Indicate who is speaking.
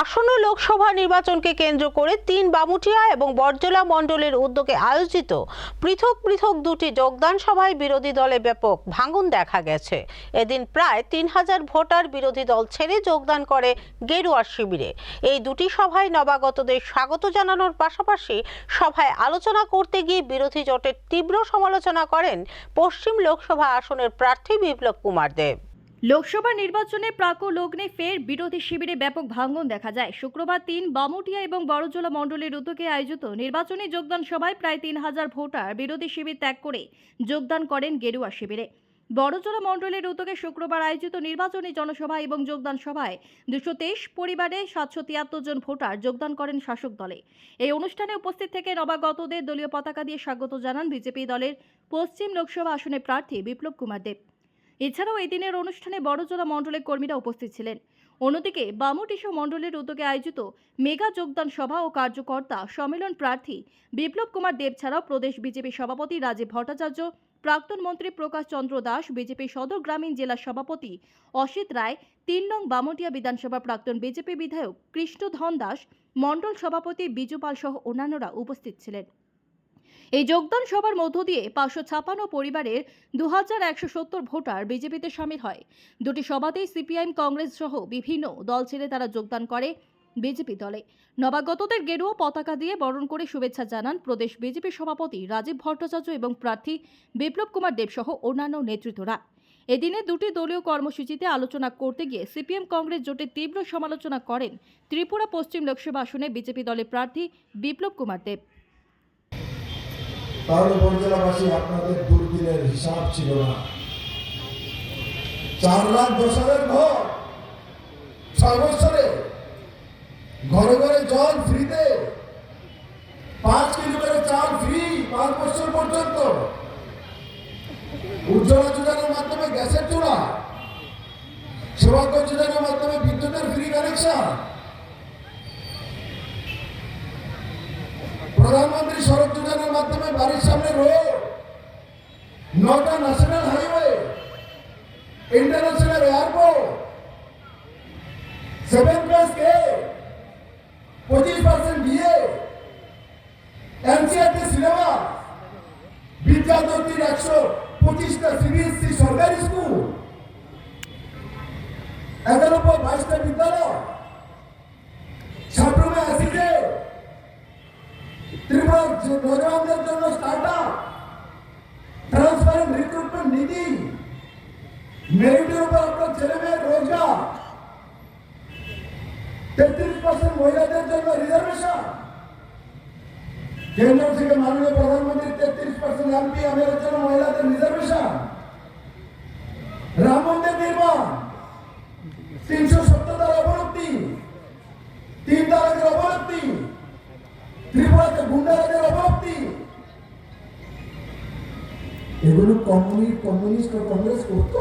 Speaker 1: আসন্ন লোকসভা নির্বাচনকে কেন্দ্র করে তিন বামুটিয়া এবং বরজলা মণ্ডলের উদ্যোগে আয়োজিত পৃথক পৃথক দুটি যোগদান সভায় বিরোধী দলে ব্যাপক ভাঙন দেখা গেছে। এদিন প্রায় তিন হাজার ভোটার বিরোধী দল ছেড়ে যোগদান করে গেরুয়া শিবিরে। এই দুটি সভায় নবাগতদের স্বাগত জানানোর পাশাপাশি সভায় আলোচনা করতে গিয়ে বিরোধী জোটের তীব্র সমালোচনা করেন পশ্চিম লোকসভা আসনের প্রার্থী বিপ্লব কুমার দেব।
Speaker 2: লোকসভা নির্বাচনে প্রাক লগ্নে ফের বিরোধী শিবিরে ব্যাপক ভাঙন দেখা যায়। শুক্রবার তিন বামুটিয়া এবং বড়জলা মণ্ডলের উদ্যোগে আয়োজিত নির্বাচনী যোগদান সভায় প্রায় তিন হাজার ভোটার বিরোধী শিবির ত্যাগ করে যোগদান করেন গেরুয়া শিবিরে। বড়জলা মণ্ডলের উদ্যোগে শুক্রবার আয়োজিত নির্বাচনী জনসভা এবং যোগদান সভায় দুশো তেইশ পরিবারে সাতশো তিয়াত্তর জন ভোটার যোগদান করেন শাসক দলে। এই অনুষ্ঠানে উপস্থিত থেকে নবাগতদের দলীয় পতাকা দিয়ে স্বাগত জানান বিজেপি দলের পশ্চিম লোকসভা আসনে প্রার্থী বিপ্লব কুমার দেব। এছাড়াও এই দিনের অনুষ্ঠানে বড়জোড়া মণ্ডলের কর্মীরা উপস্থিত ছিলেন। অন্যদিকে বামুটিসা মণ্ডলের উদ্যোগে আয়োজিত মেগা যোগদান সভা ও কার্যকর্তা সম্মেলন প্রার্থী বিপ্লব কুমার দেব ছাড়াও প্রদেশ বিজেপি সভাপতি রাজীব ভট্টাচার্য, প্রাক্তন মন্ত্রী প্রকাশ চন্দ্র দাস, বিজেপি সদর গ্রামীণ জেলা সভাপতি অসিত রায়, তিন নং বামুটিয়া বিধানসভা প্রাক্তন বিজেপি বিধায়ক কৃষ্ণধন দাস, মণ্ডল সভাপতি বিজু পাল সহ অন্যান্যরা উপস্থিত ছিলেন। এই যোগদান সভার মধ্য দিয়ে পাঁচশো ছাপান্ন পরিবারের দু হাজার একশো সত্তর ভোটার বিজেপিতে সামিল হয়। দুটি সভাতেই সিপিআইএম, কংগ্রেস সহ বিভিন্ন দল ছেড়ে তারা যোগদান করে বিজেপি দলে। নবাগতদের গেরুয়া পতাকা দিয়ে বরণ করে শুভেচ্ছা জানান প্রদেশ বিজেপি সভাপতি রাজীব ভট্টাচার্য এবং প্রার্থী বিপ্লব কুমার দেব সহ অন্যান্য নেতৃত্বরা। এদিনে দুটি দলীয় কর্মসূচিতে আলোচনা করতে গিয়ে সিপিএম, কংগ্রেস জোটের তীব্র সমালোচনা করেন ত্রিপুরা পশ্চিম লোকসভা আসনে বিজেপি দলের প্রার্থী বিপ্লব কুমার দেব।
Speaker 3: তাহলে বনজেলাবাসী, আপনাদের দুর্দিনের হিসাব ছিল না। চার লাখ হাজার ঘর ছয় ঘরে ঘরে জল ফ্রিতে। পাঁচ কেজি চাল ফ্রি পাঁচ বছর পর্যন্ত। উজ্জ্বলা যোজনার মাধ্যমে গ্যাসের চূড়া সৌভাগ্য যোজনার মাধ্যমে বিদ্যুতের ফ্রি কানেকশন প্রধানমন্ত্রী সড়ক বাড়ির সামনে রোড, নটা national highway international airport seven plus কে পঁচিশ পার্সেন্ট বিয়ে এনসিআরটি সিনেমা বিদ্যাদত্তির একশো পঁচিশটা সিবিএসসি সরকারি স্কুল একানব্বই বাইশটা বিদ্যালয়। ত্রিপুরার নজওয়ানদের জন্য স্টার্ট আপ ট্রান্সপারেন্ট রিক্রুটমেন্ট নীতি, মেরিটের উপর আপনার ছেলে মেয়ের রোজগার, তেত্রিশ পার্সেন্ট মহিলাদের জন্য এগুলো কমিউনিস্ট কমিউনিস্ট ও কংগ্রেস করতো?